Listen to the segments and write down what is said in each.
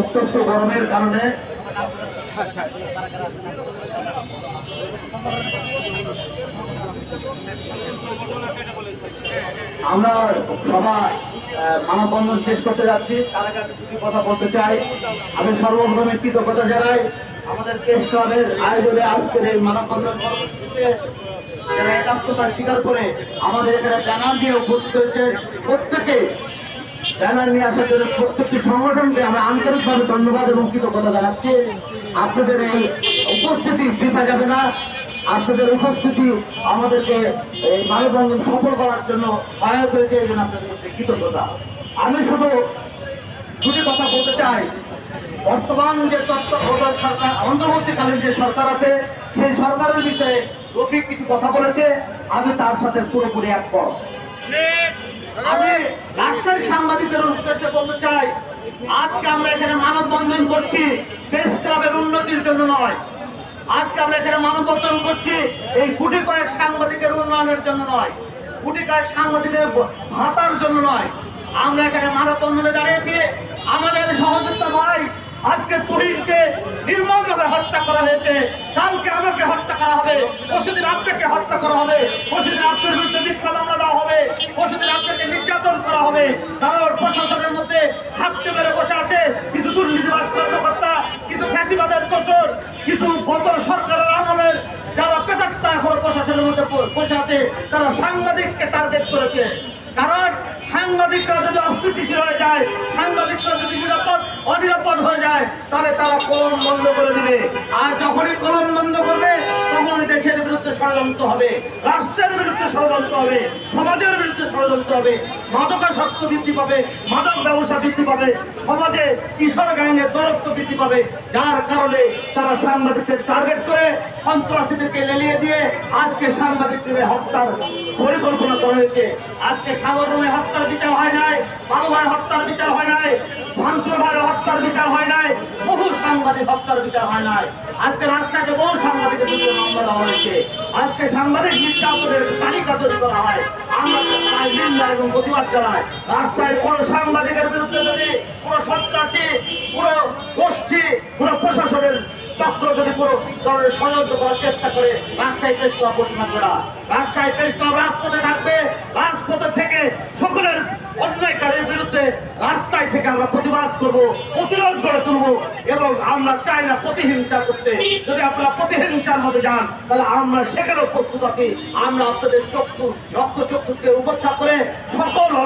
উত্তপ্ত গরমের কারণে আমরা সবাই মানববন্ধন শেষ করতে যাচ্ছি। তার কথা বলতে চাই। আমি সর্বপ্রথমে কৃতজ্ঞতা জানাই আমাদের প্রেস ক্লাবের আয়োজনে আজকের এই মানববন্ধন কর্মসূচিতে যারা একাত্মতা স্বীকার করে আমাদের এখানে ব্যানার নিয়ে উপস্থিত হয়েছে, প্রত্যেকে ব্যানার নিয়ে আসার জন্য প্রত্যেকটি সংগঠনকে আমরা আন্তরিকভাবে ধন্যবাদ এবং কৃতজ্ঞতা জানাচ্ছি। আপনাদের এই উপস্থিতি বৃথা যাবে না। আপনাদের উপস্থিতি আমাদেরকে এই মানববন্ধন সফল করার জন্য সহায়ক হয়েছে, এই জন্য আপনাদের কৃতজ্ঞতা। আমি শুধু দুটি কথা বলতে চাই। বর্তমান যে তত্ত্বাবধায়ক সরকার, অন্তর্বর্তীকালীন যে সরকার আছে, সেই সরকারের বিষয়ে রফিক কিছু কথা বলেছে। আমি তার সাথে পুরোপুরি একমত। আমি রাজশাহীর সাংবাদিকদের উদ্দেশ্যে বলতে চাই, আজকে আমরা এখানে মানববন্ধন করছি প্রেস ক্লাবের উন্নতির জন্য নয়। আজকে আমরা এখানে মানববন্ধন করছি, এই কোটি কয়েক সাংবাদিকের উন্নয়নের জন্য নয়। কোটি কয়েক সাংবাদিকের ভাতার জন্য নয়। আমরা এখানে মানববন্ধনে দাঁড়িয়েছি। আমাদের সহযোগিতা ভাই, আজকে তহিনকে নির্মমভাবে হত্যা করা হয়েছে। কালকে আমাকে হত্যা করা হবে, পরশুদিন আপনাকে হত্যা করা হবে। পরশুদিন আপনার বিরুদ্ধে মিথ্যা মামলা দেওয়া হবে পরশুদিন আপনাকে নির্যাতন করা হবে। কারণ প্রশাসনের মধ্যে হাঁটতে মেরে বসে আছে। কিছু দুর্নীতিবাজ কর্মকর্তা, কিছু ফ্যাসিবাদের দোষর, কিছু গত সরকারের আমলের যারা পেটাক্তা এখন প্রশাসনের মধ্যে বসে আছে, তারা সাংবাদিককে টার্গেট করেছে। কারণ সাংবাদিকরা যদি অস্থিতিশীল হয়ে যায়, সাংবাদিকরা যদি নিরাপদ, অনিরাপদ হয়ে যায়, তাহলে তারা কলম বন্ধ করে দিবে। আর যখনই কলম বন্ধ করবে তখনই দেশের বিরুদ্ধে ষড়যন্ত্র হবে, রাষ্ট্রের বিরুদ্ধে ষড়যন্ত্র হবে, সমাজের বিরুদ্ধে ষড়যন্ত্র হবে, মাদকাসক্ত বৃদ্ধি পাবে, মাদক ব্যবসা বৃদ্ধি পাবে, সমাজে কিশোর গ্যাংয়ের দরত্ব বৃদ্ধি পাবে, যার কারণে তারা সাংবাদিকদের টার্গেট করে সন্ত্রাসীদেরকে লেলিয়ে দিয়ে আজকে সাংবাদিকদের হত্যার পরিকল্পনা করা হয়েছে। আজকে সাগর রুমে হত্যার বিচার হয় নাই বাবু ভাই হত্যার বিচার হয় নাই শামসুর ভাইয়ের হত্যার বিচার সাংবাদিক হত্যার বিচার হয় নাই। আজকে রাজশাহীতে বহু সাংবাদিকের বিরুদ্ধে মামলা দেওয়া হয়েছে। আজকে সাংবাদিক নির্যাতনের তালিকা তৈরি করা হয়। আমরা নিন্দা এবং প্রতিবাদ রাজশাহীর সাংবাদিকের বিরুদ্ধে যদি কোনো সন্ত্রাসী, কোনো গোষ্ঠী, কোনো প্রশাসনের চক্র যদি ধরনের ষড়যন্ত্র করার চেষ্টা করে, রাজশাহী ঘোষণা করা। রাজশাহী রাজপথে থাকবে। রাজপথে থেকে সকলের অন্যায়কারীর বিরুদ্ধে রাস্তায় থেকে আমরা প্রতিবাদ করব। প্রতিরোধ এবং আমরা চাই না প্রতিহিংসা করতে যদি আপনারা প্রতিহিংসার মধ্যে যান, তাহলে আমরা সেখানেও প্রস্তুত আছি। আমরা আপনাদের চক্ষু রক্ত চক্ষুকে উপেক্ষা করে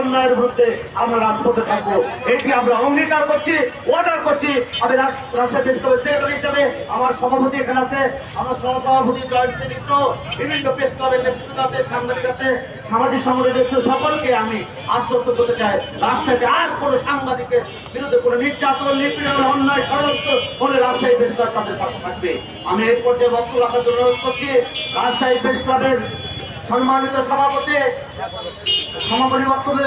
অন্যায়ের বিরুদ্ধে আমরা রাজপথে থাকব। এটি আমরা অঙ্গীকার করছি ওয়াদা করছি। আমি রাজ- রাজশাহী প্রেস সেক্রেটারি হিসেবে আমার সভাপতি এখানে আছে। আমার সহসভাপতি জয়েন্ট সহ বিভিন্ন প্রেস ক্লাবের নেতৃত্ব আছে, সাংবাদিক আছে। সামাজিক সংগঠনের নেতৃত্ব, সকলকে আমি আশ্বস্ত করতে চাই। রাজশাহীতে আর কোনো সাংবাদিকের বিরুদ্ধে কোনো নির্যাতন, নিপীড়ন, অন্যায়, ষড়যন্ত্র হলে রাজশাহী প্রেস ক্লাব তাদের পাশে থাকবে। আমি এই পর্যায়ে বক্তব্য রাখার জন্য অনুরোধ করছি, রাজশাহী প্রেস ক্লাবের সম্মানিত সভাপতি সমাপনী বক্তব্য